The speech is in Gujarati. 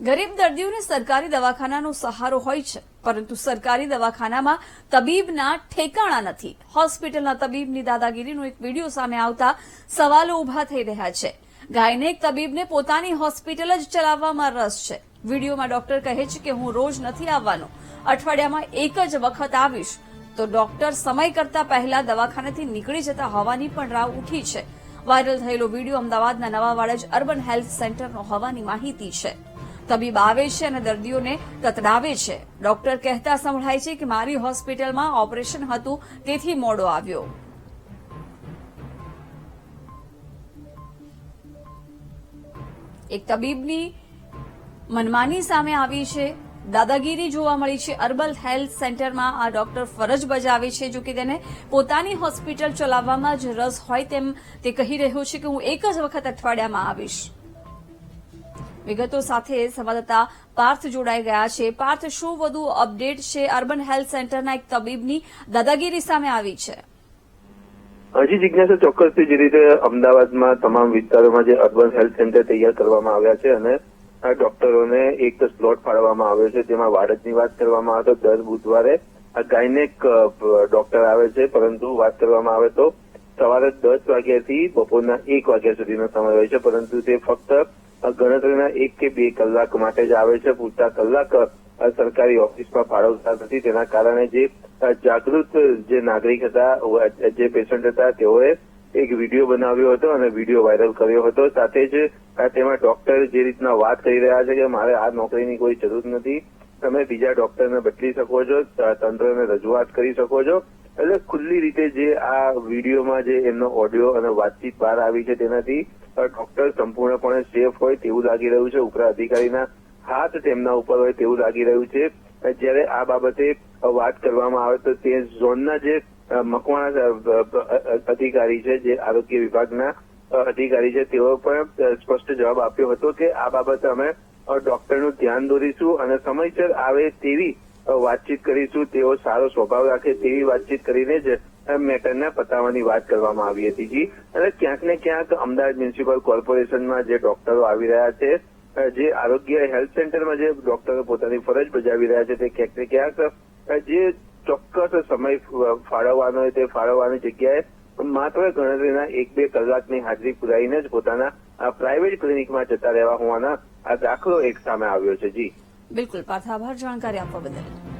ગરીબ દર્દીઓને સરકારી દવાખાનાનો સહારો હોય છે, પરંતુ સરકારી દવાખાનામાં તબીબના ઠેકાણા નથી. હોસ્પિટલના તબીબની દાદાગીરીનો એક વીડિયો સામે આવતા સવાલો ઊભા થઈ રહ્યા છે. ગાયનેક તબીબને પોતાની હોસ્પિટલ જ ચલાવવામાં રસ છે. વિડીયોમાં ડોક્ટર કહે છે કે હું રોજ નથી આવવાનો. અઠવાડિયામાં એક જ વખત આવીશ. તો ડોક્ટર સમય કરતા પહેલા દવાખાનેથી નીકળી જતા હોવાની પણ રાવ ઉઠી છે. વાયરલ થયેલો વીડિયો અમદાવાદના નવા વાડજ અર્બન હેલ્થ સેન્ટરનો હોવાની માહિતી છે. તબીબ આવે છે અને દર્દીઓને તતડાવે છે. ડોક્ટર કહેતા સંભળાય છે કે મારી હોસ્પિટલમાં ઓપરેશન હતું, તેથી મોડો આવ્યો. એક તબીબની મનમાની સામે આવી છે. દાદાગીરી જોવા મળી છે. અર્બલ હેલ્થ સેન્ટરમાં આ ડોક્ટર ફરજ બજાવે છે, જો કે તેને પોતાની હોસ્પિટલ ચલાવવામાં જ રસ હોય તેમ તે કહી રહ્યો છે કે હું એક જ વખત અઠવાડિયામાં આવીશ. વિગતો સાથે સંવાદદાતા પાર્થ જોડાઈ ગયા છે. પાર્થ, શું વધુ અપડેટ છે? અર્બન હેલ્થ સેન્ટરના એક તબીબની દાદાગીરી સામે આવી છે. હજી જિજ્ઞાસા ચોક્કસથી જે રીતે અમદાવાદમાં તમામ વિસ્તારોમાં જે અર્બન હેલ્થ સેન્ટર તૈયાર કરવામાં આવ્યા છે અને આ ડોક્ટરોને એક સ્લોટ ફાળવવામાં આવ્યો છે. જેમાં વાડજની વાત કરવામાં આવે તો દર બુધવારે આ ગાયનેક ડોક્ટર આવે છે. પરંતુ વાત કરવામાં આવે તો સવારે દસ વાગ્યાથી બપોરના એક વાગ્યા સુધીનો સમય હોય છે, પરંતુ તે ફક્ત ગણતરીના એક કે બે કલાક માટે જ આવે છે. પૂરતા કલાક સરકારી ઓફિસમાં ફાળવતા નથી. તેના કારણે જે જાગૃત જે નાગરિક હતા, જે પેશન્ટ હતા, તેઓએ એક વીડિયો બનાવ્યો હતો અને વીડિયો વાયરલ કર્યો હતો. સાથે જ તેમાં ડોક્ટર જે રીતના વાત કરી રહ્યા છે કે મારે આ નોકરીની કોઈ જરૂર નથી. તમે બીજા ડોક્ટરને બદલી શકો છો, તંત્રને રજૂઆત કરી શકો છો. એટલે ખુલ્લી રીતે જે આ વિડીયોમાં જે એમનો ઓડિયો અને વાતચીત બહાર આવી છે તેનાથી ડોક્ટર સંપૂર્ણપણે સેફ હોય તેવું લાગી રહ્યું છે. ઉપરા અધિકારીના હાથ તેમના ઉપર હોય તેવું લાગી રહ્યું છે. જ્યારે આ બાબતે વાત કરવામાં આવે તો તે ઝોનના જે મકવાણા અધિકારી છે, જે આરોગ્ય વિભાગના અધિકારી છે, તેઓ પણ સ્પષ્ટ જવાબ આપ્યો હતો કે આ બાબતે અમે ડોક્ટરનું ધ્યાન દોરીશું અને સમયસર આવે તેવી વાતચીત કરીશું, તેઓ સારો સ્વભાવ રાખે તેવી વાતચીત કરીને જ મેટરને પતાવવાની વાત કરવામાં આવી હતી જી. અને ક્યાંક ને ક્યાંક અમદાવાદ મ્યુનિસિપલ કોર્પોરેશનમાં જે ડોક્ટરો આવી રહ્યા છે જે આરોગ્ય હેલ્થ સેન્ટરમાં જે ડોક્ટરો પોતાની ફરજ બજાવી રહ્યા છે, તે ક્યાંક ને ક્યાંક જે ચોક્કસ સમય ફાળવવાનો હોય તે ફાળવવાની જગ્યાએ માત્ર ગણતરીના એક બે કલાકની હાજરી પુરાઈને જ પોતાના પ્રાઇવેટ ક્લિનિકમાં જતા રહેવા હોવાના આ દાખલો એક સામે આવ્યો છે જી. બિલકુલ પાર્થ આભાર. જાણકારી આપવા બદલ.